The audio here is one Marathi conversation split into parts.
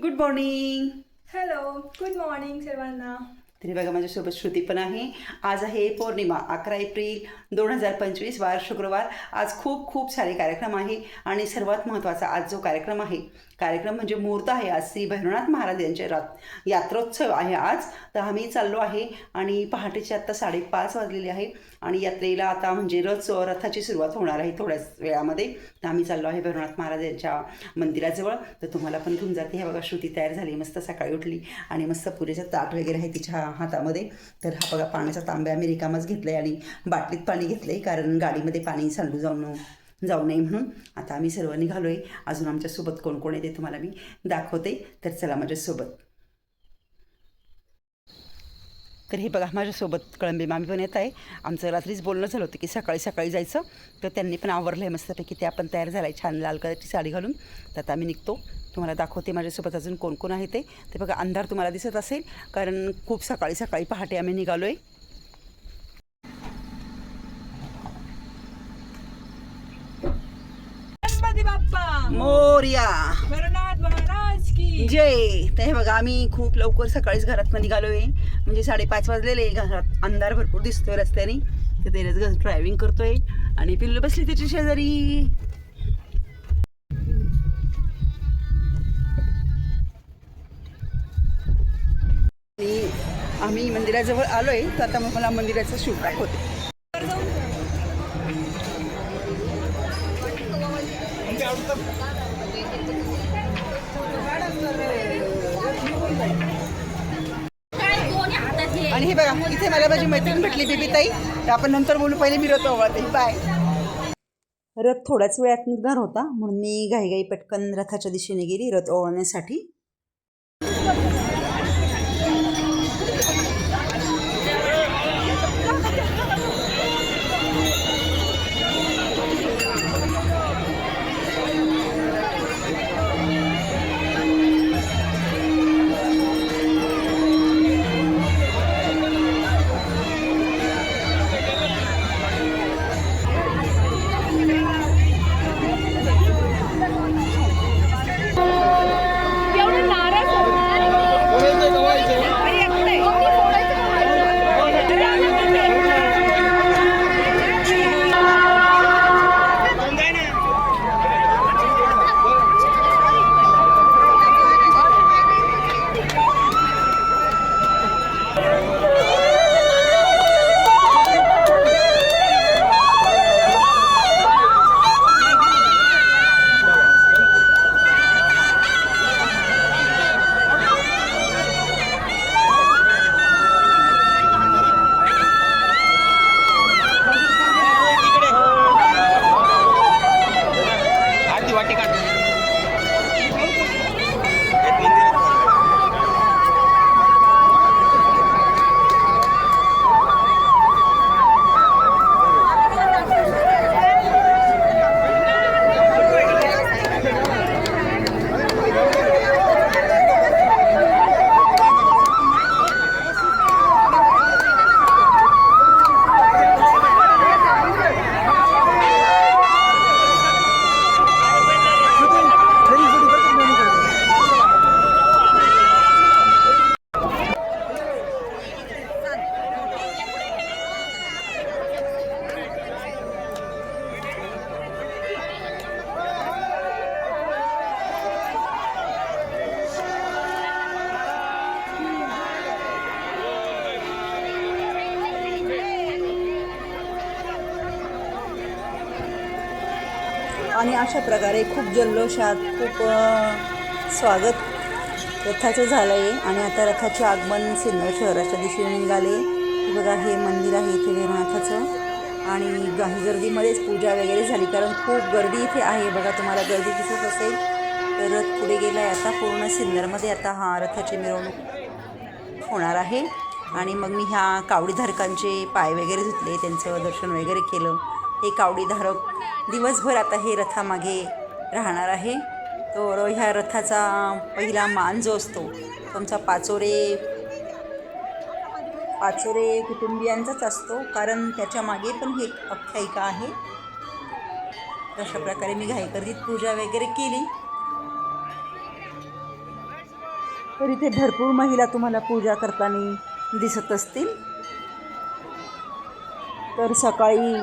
good morning hello good morning सर्वांना तरी बघा माझ्यासोबत श्रुती पण आहे. आज आहे पौर्णिमा अकरा एप्रिल दोन हजार पंचवीस वार शुक्रवार. आज खूप खूप सारे कार्यक्रम आहे आणि सर्वात महत्त्वाचा आज जो कार्यक्रम आहे कार्यक्रम म्हणजे मुहूर्त आहे. आज श्री भैरवनाथ महाराज यांचे रात यात्रोत्सव आहे आज. तर आम्ही चाललो आहे आणि पहाटेचे आत्ता साडेपाच वाजलेले आहे आणि यात्रेला आता म्हणजे रथ रथाची सुरुवात होणार आहे थोड्याच वेळामध्ये. तर आम्ही चाललो आहे भैरवनाथ महाराज यांच्या मंदिराजवळ. तर तुम्हाला पण घेऊन जाते. हे बघा श्रुती तयार झाली मस्त सकाळी उठली आणि मस्त पुरेचा ताट वगैरे आहे तिच्या हातामध्ये. तर हा बघा पाण्याचा तांब्या आम्ही रिकामाच घेतला आहे आणि बाटलीत पाणी घेतलं आहे कारण गाडीमध्ये पाणी सांडू जाऊन जाऊ नये म्हणून. आता आम्ही सर्व निघालो आहे अजून आमच्यासोबत कोण कोण येते तुम्हाला मी दाखवते. तर चला माझ्यासोबत. तर हे बघा माझ्यासोबत कळंबे मामी पण येत आहे. आमचं रात्रीच बोलणं झालं होतं की सकाळी सकाळी जायचं. तर त्यांनी पण आवरलं आहे मस्तपैकी. ते आपण तयार झालं आहे छान लाल कलरची साडी घालून. तर आता आम्ही निघतो. तुम्हाला दाखवते माझ्यासोबत अजून कोण कोण आहे ते. ते बघा अंधार तुम्हाला दिसत असेल कारण खूप सकाळी सकाळी पहाटे आम्ही निघालो आहे मोर्या! जय! हे बघा आम्ही खूप लवकर सकाळीच घरात निघालो आहे म्हणजे साडेपाच वाजलेले. घरात अंधार भरपूर दिसतोय रस्त्याने. तर त्यालाच ड्रायव्हिंग करतोय. आणि पिल्लू बसली त्याच्या शेजारी. आम्ही मंदिराजवळ आलो आहे तर आता मला मंदिराचं शूट दाखवते. आणि हे बघा इथे मला माझी मैत्रीण भेटली बेबी ताई तर आपण नंतर बोलू पहिले मी रथ आवडते बाय रथ थोड्याच वेळात निघणार होता म्हणून मी घाईघाई पटकन रथाच्या दिशेने गेली रथ ओळण्यासाठी अशा प्रकारे खूप जल्लोषात खूप स्वागत रथाचं झालं आहे आणि आता रथाचे आगमन सिन्नर शहराच्या दिशेने निघाले. बघा हे मंदिर आहे इथे भैरवनाथाचं आणि काही गर्दीमध्येच पूजा वगैरे झाली कारण खूप गर्दी इथे आहे. बघा तुम्हाला गर्दी दिसत असेल तर रथ पुढे गेला आहे आता पूर्ण सिन्नरमध्ये आता हा रथाची मिरवणूक होणार आहे. आणि मग मी ह्या कावडीधारकांचे पाय वगैरे धुतले त्यांचं दर्शन वगैरे केलं. हे कावडीधारक दिवसभर आता हे रथामागे राहणार आहे. तर ह्या रथाचा पहिला मान जो असतो तो आमचा पाचोरे पाचोरे कुटुंबियांचाच असतो. कारण त्याच्यामागे पण ही एक आख्यायिका आहे. अशा प्रकारे मी घाईकर्दीत पूजा वगैरे केली. तर इथे भरपूर महिला तुम्हाला पूजा करताना दिसत असतील. तर सकाळी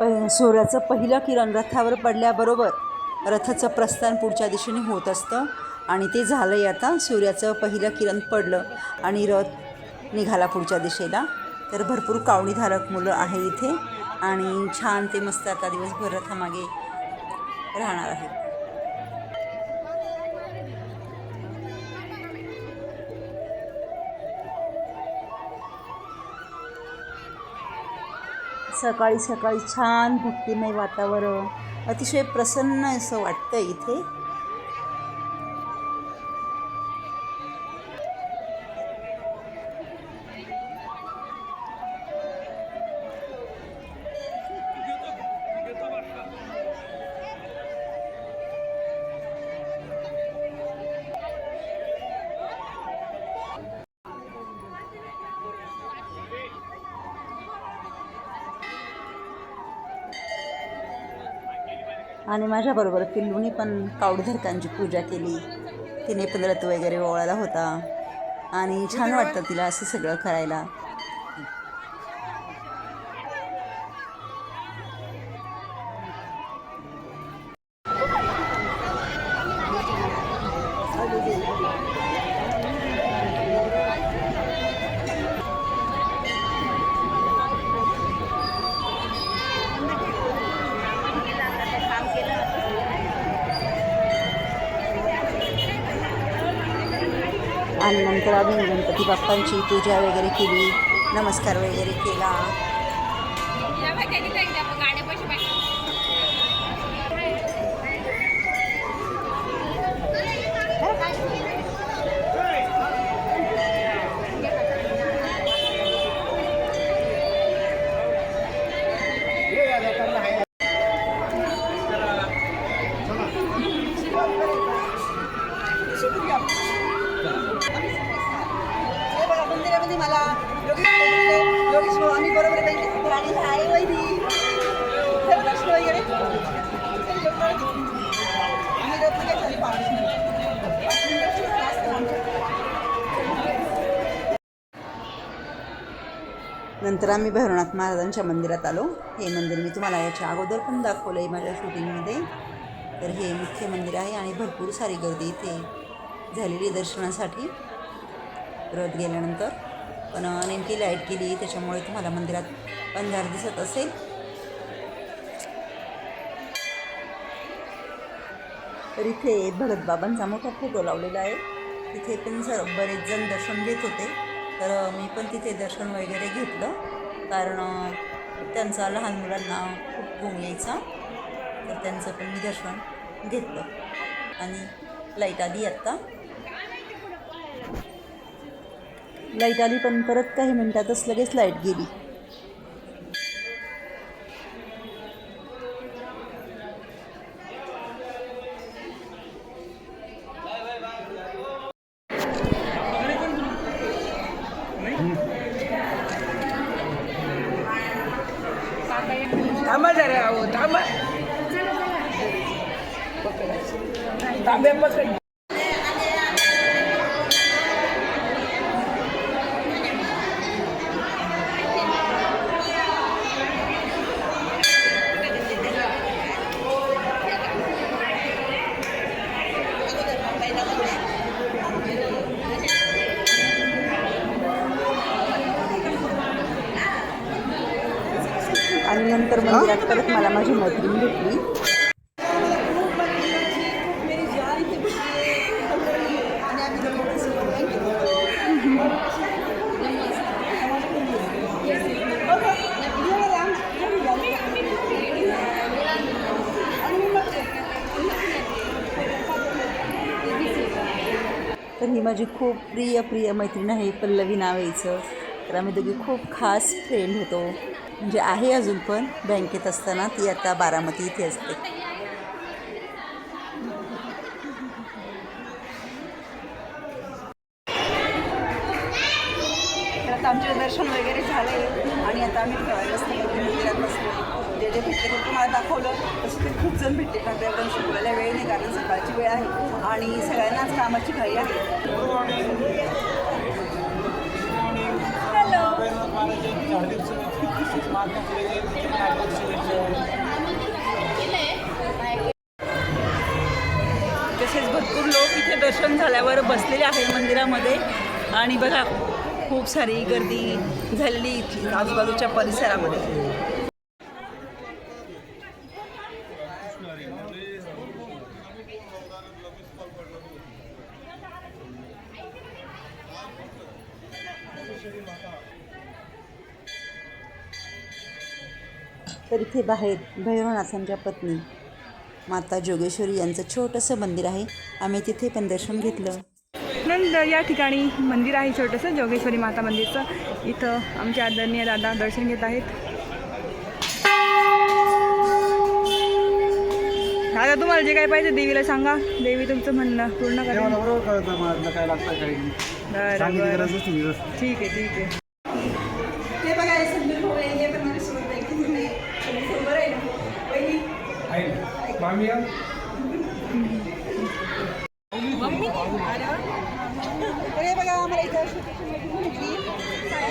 प सूर्याचं पहिलं किरण रथावर पडल्याबरोबर रथाचं प्रस्थान पुढच्या दिशेने होत असतं. आणि ते झालं आहे आता. सूर्याचं पहिलं किरण पडलं आणि रथ निघाला पुढच्या दिशेला. तर भरपूर कावणीधारक मुलं आहे इथे. आणि छान ते मस्त आता दिवसभर रथामागे राहणार आहे सकाळी सकाळी छान भक्तिमय वातावरण. अतिशय प्रसन्न असं वाटतं इथे. आणि माझ्याबरोबर पिल्लूनी पण कावडधरकांची पूजा केली. तिने पण रथ वगैरे ओवाळला होता. आणि छान वाटतं तिला असं सगळं करायला. आणि नंतर आम्ही गणपती बाप्पांची पूजा वगैरे केली नमस्कार वगैरे केला. नंतर आम्ही भैरवनाथ महाराजांच्या मंदिरात आलो. हे मंदिर मी तुम्हाला याच्या अगोदर पण दाखवलं आहे माझ्या शूटिंगमध्ये. तर हे मुख्य मंदिर आहे आणि भरपूर सारी गर्दी इथे झालेली दर्शनासाठी. रथ गेल्यानंतर. पण नेमकी लाइट केली त्याच्यामुळे तुम्हाला मंदिरात अंधार दिसत असेल. तर इथे भरतबाबांचा मोठा फोटो लावलेला आहे. तिथे पण सर बरेच जण दर्शन घेत होते. तर मी पण तिथे दर्शन वगैरे घेतलं. कारण त्यांचा लहान मुलांना खूप गुण यायचा. तर त्यांचं पण मी दर्शन घेतलं. आणि लाइट आली आत्ता. लाइट आली पण परत काही मिनटातच लगेच लाइट गेली. तांबे पकड आणि नंतर मंदिरात परत मला माझी मैत्रीण भेटली तर ही माझी खूप प्रिय प्रिय मैत्रीण आहे पल्लवी नावेचं तर आम्ही दोघी खूप खास फ्रेंड होतो. म्हणजे आहे अजून पण बँकेत असताना ती आता बारामती इथे असते. आमचे दर्शन वगैरे झाले आणि आता आम्ही ठेवायला बसलो मंदिरात बसलो जे भेटले ते तुम्हाला दाखवलं तसं ते खूप जण भेटले. का ते एकदम शिकवायला वेळ नाही कारण सकाळची वेळ आहे. आणि सगळ्यांनाच कामाची घाई आहे. तसेच भरपूर लोक इथे दर्शन झाल्यावर बसलेले आहे मंदिरामध्ये. आणि बघा खूप सारी गर्दी झालेली इथली आजूबाजूच्या परिसरामध्ये. तर इथे बाहेर भैरवनाथांच्या पत्नी माता जोगेश्वरी यांचं छोटंसं मंदिर आहे. आम्ही तिथे पण दर्शन घेतलं. नंतर या ठिकाणी मंदिर आहे छोटंसं जोगेश्वरी माता मंदिरचं. इथं आमचे आदरणीय दादा दर्शन घेत आहेत. दादा तुम्हाला जे काय पाहिजे देवीला सांगा. देवी तुमचं म्हणणं पूर्ण करेल. बरोबर. ठीक आहे ठीक आहे ते बघा हे संदीप भाऊ आहे, हे पण माझ्यासोबत आहे. किती नाही? तुम्ही सोबत आहे ना? वहिनी? तर हे बघा आम्हाला इथं छोटी-छोटी मुलगी सायली माळी. सायली माळी. सायली काय झालं की गं? लग्न झालेला मुलगी आता. अरे वा, छान, छान. हो ना.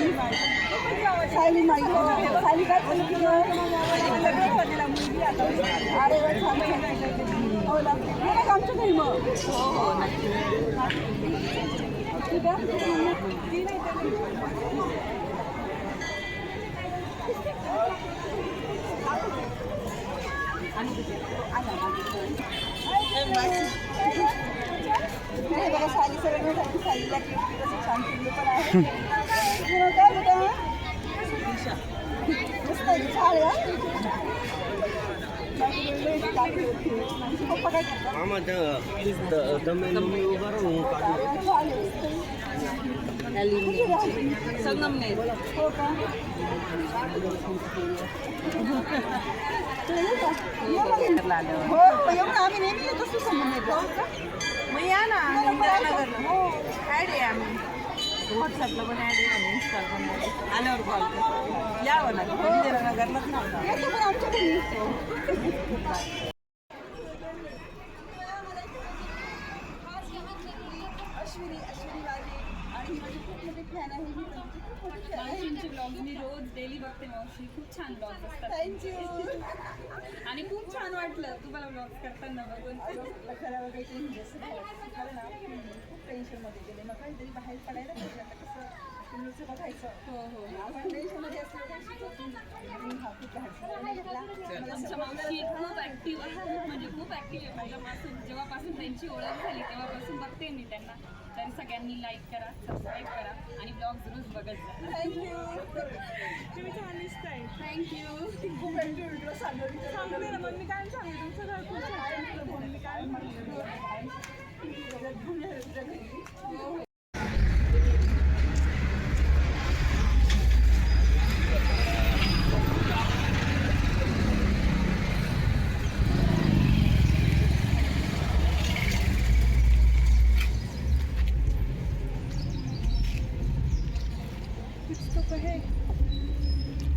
ये बघ आमच्या घरी मग. हो, हो, नक्की. ठीक आहे? ती नाही तर- हे बघा साली सगळं झाली सालीला गिफ्ट कसं छान केलं पण आहे तुला काय बेटा मस्त आहे, छान आहे, हा? पप्पा काय करतात मामा તમે મમ્મી ઉભા રહો હું કાઢું संगमनेर हो का हो हो येऊ ना आम्ही नेहमी येत असतो संगमनेरला मग या ना हो ॲड आहे आम्ही व्हॉट्सअपला पण ॲड आहे आणि इन्स्टाला पण ॲड आहे आल्यावर कॉल यावं ना विद्यानगरलाच ना येतो पण आमच्या घरी खूप छान ब्लॉग असतात. थँक्यू आणि खूप छान वाटलं तुम्हाला ब्लॉग करताना बघून. वगैरे ना खूप टेन्शनमध्ये गेले. मग काहीतरी बाहेर पडायला पाहिजे आता कसं बघायचं. हो हो. आपण टेन्शनमध्ये असलं हा खूप मावशी ॲक्टिव्ह म्हणजे खूप ॲक्टिव्ह आहे. पहिल्यापासून जेव्हापासून त्यांची ओळख झाली तेव्हापासून बघते मी त्यांना. तर सगळ्यांनी लाईक करा सबस्क्राईब करा आणि ब्लॉग रोज बघत जा थँक्यू तुम्ही छान दिसताय थँक्यू सांगतो ना मग मी काय सांगू तुमचं घर खूप छान काय म्हणते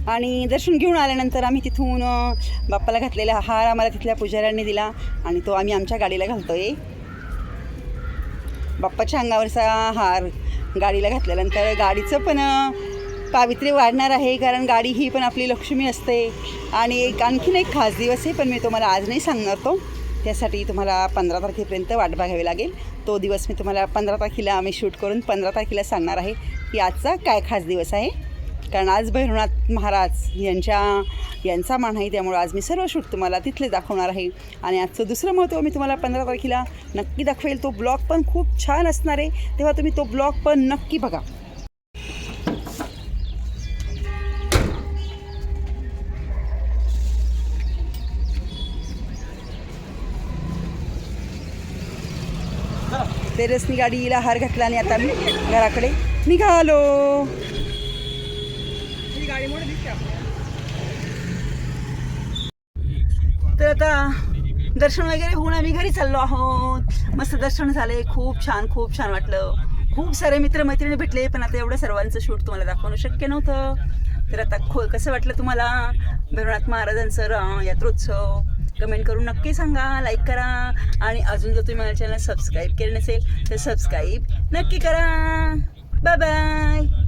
आणि दर्शन घेऊन आल्यानंतर आम्ही तिथून बाप्पाला घातलेला हार आम्हाला तिथल्या पुजाऱ्यांनी दिला आणि तो आम्ही आमच्या गाडीला घालतो आहे बाप्पाच्या अंगावरचा हार गाडीला घातल्यानंतर गाडीचं पण पावित्र्य वाढणार आहे कारण गाडी ही पण आपली लक्ष्मी असते. आणि एक आणखीन एक खास दिवस आहे पण मी तुम्हाला आज नाही सांगणार तो. त्यासाठी तुम्हाला पंधरा तारखेपर्यंत वाट बघावी लागेल. तो दिवस मी तुम्हाला पंधरा तारखेला आम्ही शूट करून पंधरा तारखेला सांगणार आहे की आजचा काय खास दिवस आहे. कारण आज भैरवनाथ महाराज यांच्या यांचा मान आहे त्यामुळे आज मी सर्व शूट तुम्हाला तिथले दाखवणार आहे. आणि आजचं दुसरं महत्त्व मी तुम्हाला पंधरा तारखेला नक्की दाखवेल. तो ब्लॉग पण खूप छान असणार आहे. तेव्हा तुम्ही तो ब्लॉग पण नक्की बघा. तेरसनी गाडीला हार घातला आणि आता मी घराकडे निघालो. गाडी मोठी दिसते आपल्याला. तर आता दर्शन वगैरे होऊन आम्ही घरी चाललो आहोत. मस्त दर्शन झाले खूप छान खूप छान वाटलं. खूप सारे मित्रमैत्रिणी भेटले पण आता एवढं सर्वांचं शूट तुम्हाला दाखवणं शक्य नव्हतं. तर आता खो कसं वाटलं तुम्हाला? भैरवनाथ महाराजांचं यात्रोत्सव. कमेंट करून नक्की सांगा लाईक करा. आणि अजून जर तुम्ही माझ्या चॅनल सबस्क्राईब केलं नसेल तर सबस्क्राईब नक्की करा. Bye bye